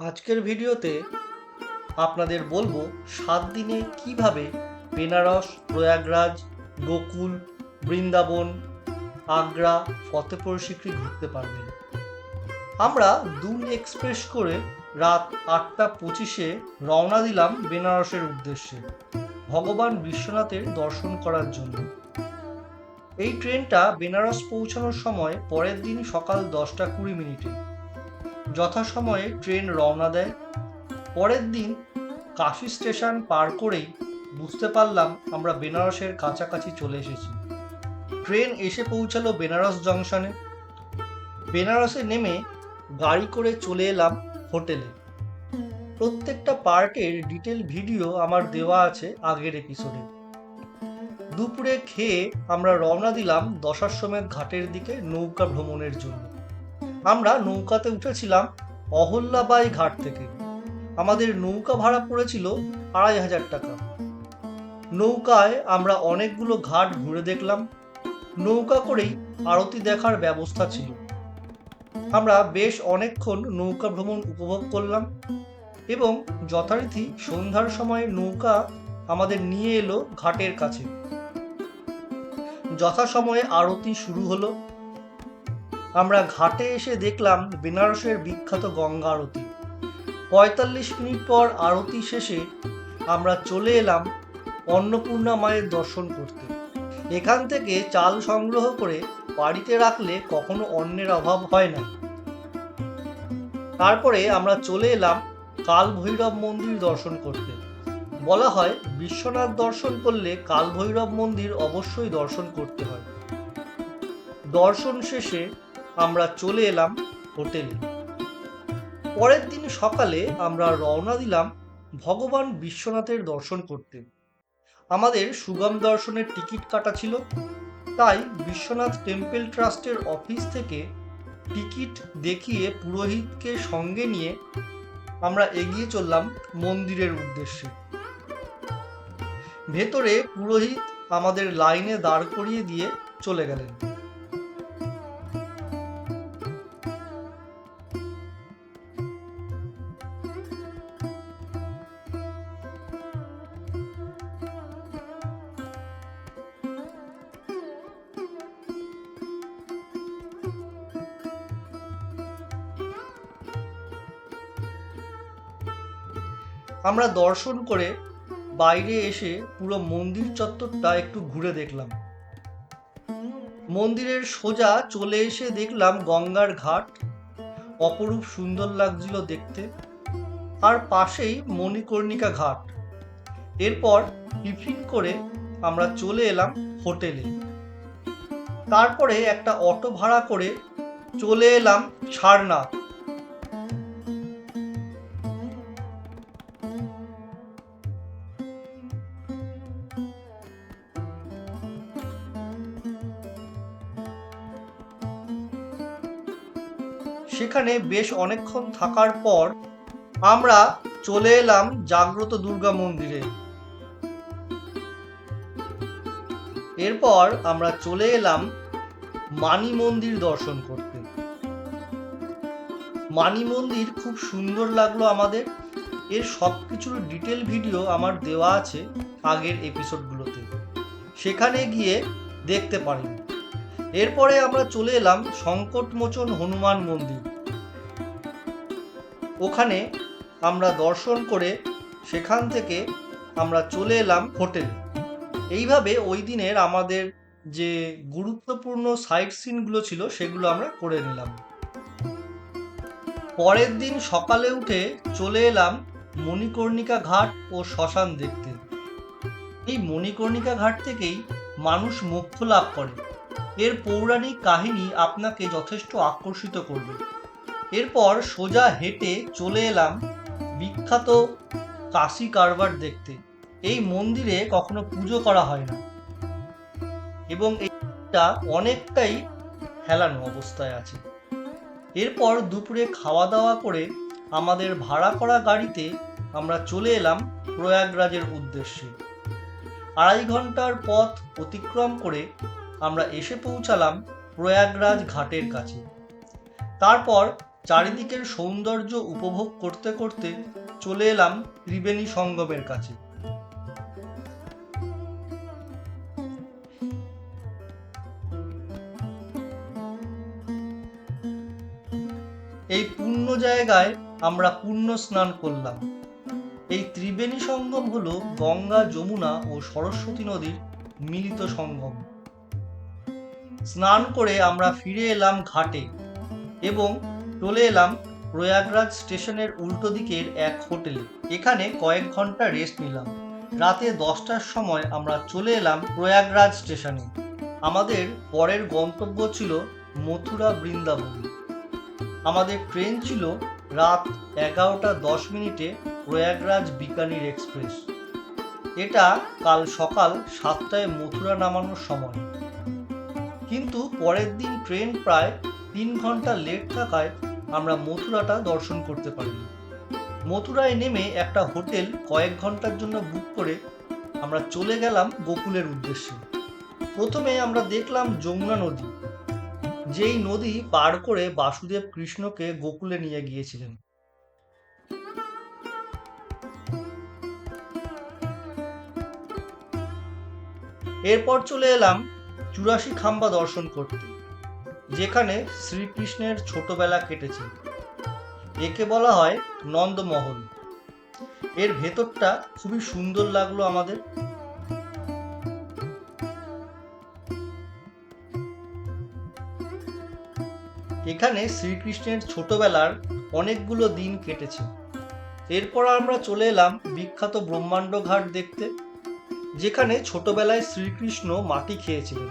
আজকের ভিডিওতে আপনাদের বলব সাত দিনে কীভাবে বেনারস, প্রয়াগরাজ, গোকুল, বৃন্দাবন, আগ্রা, ফতেপুর সিক্রি ঘুরতে পারবেন। আমরা দুন এক্সপ্রেস করে রাত আটটা পঁচিশে রওনা দিলাম বেনারসের উদ্দেশ্যে, ভগবান বিশ্বনাথের দর্শন করার জন্য। এই ট্রেনটা বেনারস পৌঁছানোর সময় পরের দিন সকাল দশটা কুড়ি মিনিটে। যথাসময়ে ট্রেন রওনা দেয়। পরের দিন কাশি স্টেশন পার করেই বুঝতে পারলাম আমরা বেনারসের কাছাকাছি চলে এসেছি। ট্রেন এসে পৌঁছালো বেনারস জংশনে। বেনারসে নেমে গাড়ি করে চলে এলাম হোটেলে। প্রত্যেকটা পার্কের ডিটেল ভিডিও আমার দেওয়া আছে আগের এপিসোডে। দুপুরে খেয়ে আমরা রওনা দিলাম দশাশ্বমেধ ঘাটের দিকে নৌকা ভ্রমণের জন্য। আমরা নৌকাতে উঠেছিলাম অহল্যাবাই ঘাট থেকে। আমাদের নৌকা ভাড়া পড়েছিল আড়াই হাজার টাকা। নৌকায় আমরা অনেকগুলো ঘাট ঘুরে দেখলাম। নৌকা করেই আরতি দেখার ব্যবস্থা ছিল। আমরা বেশ অনেকক্ষণ নৌকা ভ্রমণ উপভোগ করলাম এবং যথারীতি সন্ধ্যার সময় নৌকা আমাদের নিয়ে এলো ঘাটের কাছে। যথাসময়ে আরতি শুরু হলো। আমরা ঘাটে এসে দেখলাম বেনারসের বিখ্যাত গঙ্গা আরতি। পঁয়তাল্লিশ মিনিট পর আরতি শেষে আমরা চলে এলাম অন্নপূর্ণা মায়ের দর্শন করতে। এখান থেকে চাল সংগ্রহ করে বাড়িতে রাখলে কখনো অন্নের অভাব হয় না। তারপরে আমরা চলে এলাম কাল ভৈরব মন্দির দর্শন করতে। বলা হয় বিশ্বনাথ দর্শন করলে কাল ভৈরব মন্দির অবশ্যই দর্শন করতে হয়। দর্শন শেষে আমরা চলে এলাম হোটেলে। পরের দিন সকালে আমরা রওনা দিলাম ভগবান বিশ্বনাথের দর্শন করতে। আমাদের সুগম দর্শনের টিকিট কাটা ছিল, তাই বিশ্বনাথ টেম্পল ট্রাস্টের অফিস থেকে টিকিট দেখিয়ে পুরোহিতকে সঙ্গে নিয়ে আমরা এগিয়ে চললাম মন্দিরের উদ্দেশ্যে। ভেতরে পুরোহিত আমাদের লাইনে দাঁড় করিয়ে দিয়ে চলে গেলেন। আমরা দর্শন করে বাইরে এসে পুরো মন্দির চত্বরটা একটু ঘুরে দেখলাম। মন্দিরের সোজা চলে এসে দেখলাম গঙ্গার ঘাট। অপরূপ সুন্দর লাগছিল দেখতে। আর পাশেই মণিকর্ণিকা ঘাট। এরপর টিফিন করে আমরা চলে এলাম হোটেলে। তারপরে একটা অটো ভাড়া করে চলে এলাম সারনাথ। সেখানে বেশ অনেকক্ষণ থাকার পর আমরা চলে এলাম জাগ্রত দুর্গা মন্দিরে। এরপর আমরা চলে এলাম মানি মন্দির দর্শন করতে। মানি মন্দির খুব সুন্দর লাগল আমাদের। এর সব কিছুর ডিটেল ভিডিও আমার দেওয়া আছে আগের এপিসোডগুলোতে। সেখানে গিয়ে দেখতে পারেন। এরপরে আমরা চলে এলাম সংকটমোচন হনুমান মন্দির। ওখানে আমরা দর্শন করে সেখান থেকে আমরা চলে এলাম হোটেলে। এইভাবে ওই দিনের আমাদের যে গুরুত্বপূর্ণ সাইট সিনগুলো ছিল সেগুলো আমরা করে নিলাম। পরের দিন সকালে উঠে চলে এলাম মণিকর্ণিকা ঘাট ও শ্মশান দেখতে। এই মণিকর্ণিকা ঘাট থেকেই মানুষ মোক্ষ লাভ করে। এর পৌরাণিক কাহিনী আপনাকে যথেষ্ট আকর্ষিত করবে। এরপর সোজা হেঁটে চলে এলাম বিখ্যাত কাশি কারবার দেখতে। এই মন্দিরে কখনো পুজো করা হয় না। এবং এটা অনেকটাই হেলানো অবস্থায় আছে। এরপর দুপুরে খাওয়া দাওয়া করে আমাদের ভাড়া করা গাড়িতে আমরা চলে এলাম প্রয়াগরাজের উদ্দেশ্যে। আড়াই ঘণ্টার পথ অতিক্রম করে আমরা এসে পৌঁছালাম প্রয়াগরাজ ঘাটের কাছে। তারপর চারিদিকের সৌন্দর্য উপভোগ করতে করতে চলে এলাম ত্রিবেণী সঙ্গমের কাছে। এই পুণ্য জায়গায় আমরা পুণ্য স্নান করলাম। এই ত্রিবেণী সঙ্গম হলো গঙ্গা, যমুনা ও সরস্বতী নদীর মিলিত সঙ্গম। স্নান করে আমরা ফিরে এলাম ঘাটে এবং চলে এলাম প্রয়াগরাজ স্টেশনের উল্টো দিকের এক হোটেলে। এখানে কয়েক ঘণ্টা রেস্ট নিলাম। রাতে দশটার সময় আমরা চলে এলাম প্রয়াগরাজ স্টেশনে। আমাদের পরের গন্তব্য ছিল মথুরা বৃন্দাবন। আমাদের ট্রেন ছিল রাত এগারোটা দশ মিনিটে প্রয়াগরাজ বিকানির এক্সপ্রেস। এটা কাল সকাল সাতটায় মথুরা নামানোর সময়। কিন্তু পরের দিন ট্রেন প্রায় তিন ঘণ্টা লেট থাকায় আমরা মথুরাটা দর্শন করতে পারিনি। মথুরায় নেমে একটা হোটেল কয়েক ঘণ্টার জন্য বুক করে আমরা চলে গেলাম গোকুলের উদ্দেশ্যে। প্রথমে আমরা দেখলাম যমুনা নদী, যেই নদী পার করে বাসুদেব কৃষ্ণকে গোকুলে নিয়ে গিয়েছিলেন। এরপর চলে এলাম চুরাশি খাম্বা দর্শন করতে, যেখানে শ্রীকৃষ্ণের ছোটবেলা কেটেছে। একে বলা হয় নন্দমহল এর ভেতরটা খুবই সুন্দর লাগল আমাদের। এখানে শ্রীকৃষ্ণের ছোটবেলার অনেকগুলো দিন কেটেছে। এরপর আমরা চলে এলাম বিখ্যাত ব্রহ্মাণ্ড ঘাট দেখতে। যেখানে ছোটবেলায় শ্রীকৃষ্ণ মাটি খেয়েছিলেন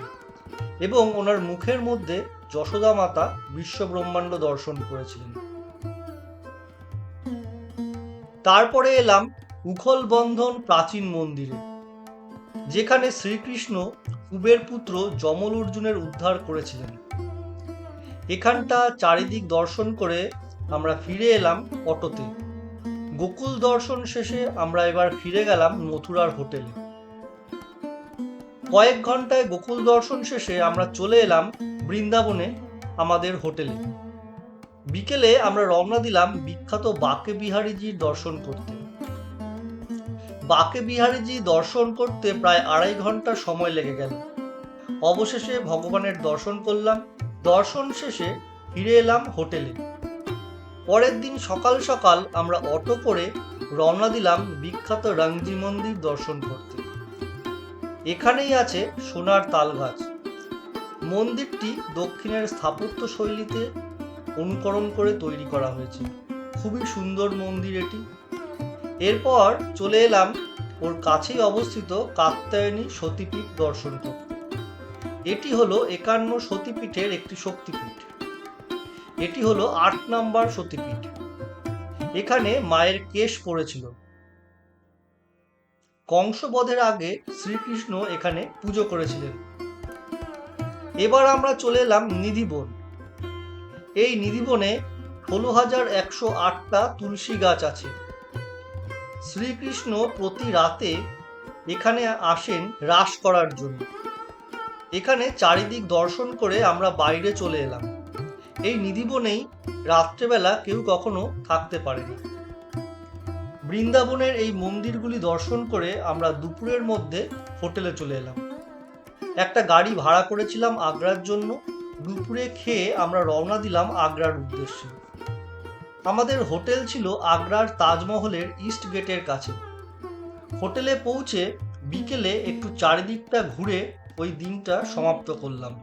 এবং ওনার মুখের মধ্যে যশোদা মাতা বিশ্ব ব্রহ্মাণ্ড দর্শন করেছিলেন। তারপরে এলাম উখল বন্ধন প্রাচীন মন্দিরে, যেখানে শ্রীকৃষ্ণ কুবের পুত্র যমল অর্জুনের উদ্ধার করেছিলেন। এখানটা চারিদিক দর্শন করে আমরা ফিরে এলাম অটোতে। গোকুল দর্শন শেষে আমরা এবার ফিরে গেলাম মথুরার হোটেলে। কয়েক ঘন্টায় গোকুল দর্শন শেষে আমরা চলে এলাম বৃন্দাবনে, আমাদের হোটেলে। বিকেলে আমরা রওনা দিলাম বিখ্যাত বাকে বিহারীজির দর্শন করতে। বাকে বিহারীজি দর্শন করতে প্রায় আড়াই ঘণ্টা সময় লেগে গেল। অবশেষে ভগবানের দর্শন করলাম, দর্শন শেষে ফিরে এলাম হোটেলে। পরের দিন সকাল সকাল আমরা অটো করে রওনা দিলাম বিখ্যাত রংজি মন্দির দর্শন করতে। এখানেই আছে সোনার তাল গাছ মন্দিরটি দক্ষিণের স্থাপত্য শৈলীতে অনুকরণ করে তৈরি করা হয়েছে। খুবই সুন্দর মন্দির এটি। এরপর চলে এলাম ওর কাছেই অবস্থিত কাত্যায়নী সতীপীঠ দর্শন করতে। এটি হলো একান্ন সতীপীঠের একটি শক্তিপীঠ। এটি হলো আট নাম্বার সতীপীঠ। এখানে মায়ের কেশ পড়েছিল। কংসবধের আগে শ্রীকৃষ্ণ এখানে পুজো করেছিলেন। এবার আমরা চলে এলাম নিধিবন। এই নিধিবনে ষোলো হাজার একশো আটটা তুলসী গাছ আছে। শ্রীকৃষ্ণ প্রতি রাতে এখানে আসেন রাস করার জন্য। এখানে চারিদিক দর্শন করে আমরা বাইরে চলে এলাম। এই নিধিবনেই রাত্রেবেলা কেউ কখনো থাকতে পারেনি। বৃন্দাবনের এই মন্দিরগুলি দর্শন করে আমরা দুপুরের মধ্যে হোটেলে চলে এলাম। একটা গাড়ি ভাড়া করেছিলাম আগ্রার জন্য। দুপুরে খেয়ে আমরা রওনা দিলাম আগ্রার উদ্দেশ্যে। আমাদের হোটেল ছিল আগ্রার তাজমহলের ইস্ট গেটের কাছে। হোটেলে পৌঁছে বিকেলে একটু চারিদিকটা ঘুরে ওই দিনটা সমাপ্ত করলাম।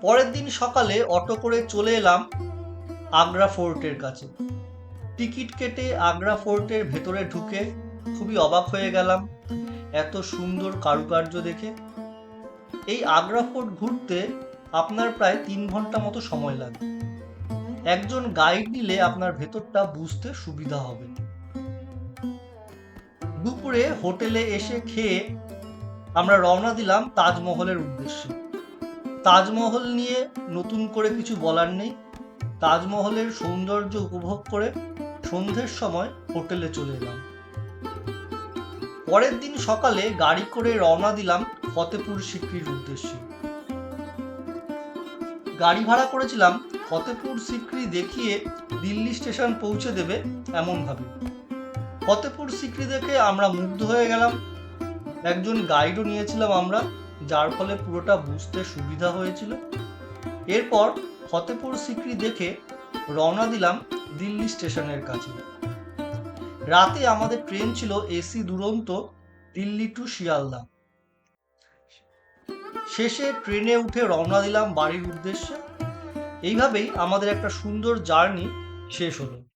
পরের দিন সকালে অটো করে চলে এলাম আগ্রা ফোর্টের কাছে। টিকিট কেটে আগ্রা ফোর্টের ভেতরে ঢুকে খুবই অবাক হয়ে গেলাম, এত সুন্দর কারুকার্য দেখে। এই আগ্রা ফোর্ট ঘুরতে আপনার প্রায় তিন ঘণ্টা মতো সময় লাগে। একজন গাইড নিলে আপনার ভেতরটা বুঝতে সুবিধা হবে। দুপুরে হোটেলে এসে খেয়ে আমরা রওনা দিলাম তাজমহলের উদ্দেশ্যে। তাজমহল নিয়ে নতুন করে কিছু বলার নেই। তাজমহলের সৌন্দর্য উপভোগ করে সন্ধ্যের সময় হোটেলে চলে এলাম। পরের দিন সকালে গাড়ি করে রওনা দিলাম ফতেপুর সিক্রির উদ্দেশ্যে। গাড়ি ভাড়া করেছিলাম ফতেপুর সিক্রি দেখিয়ে দিল্লি স্টেশন পৌঁছে দেবে এমনভাবে ফতেপুর সিক্রি দেখে আমরা মুগ্ধ হয়ে গেলাম। একজন গাইডও নিয়েছিলাম আমরা, যার ফলে পুরোটা বুঝতে সুবিধা হয়েছিল। এরপর ফতেপুর সিক্রি দেখে রওনা দিলাম দিল্লি স্টেশনের কাছে। রাতে আমাদের ট্রেন ছিল এসি দুরন্ত দিল্লি টু শিয়ালদা। শেষে ট্রেনে উঠে রওনা দিলাম বাড়ির উদ্দেশ্যে। এইভাবেই আমাদের একটা সুন্দর জার্নি শেষ হলো।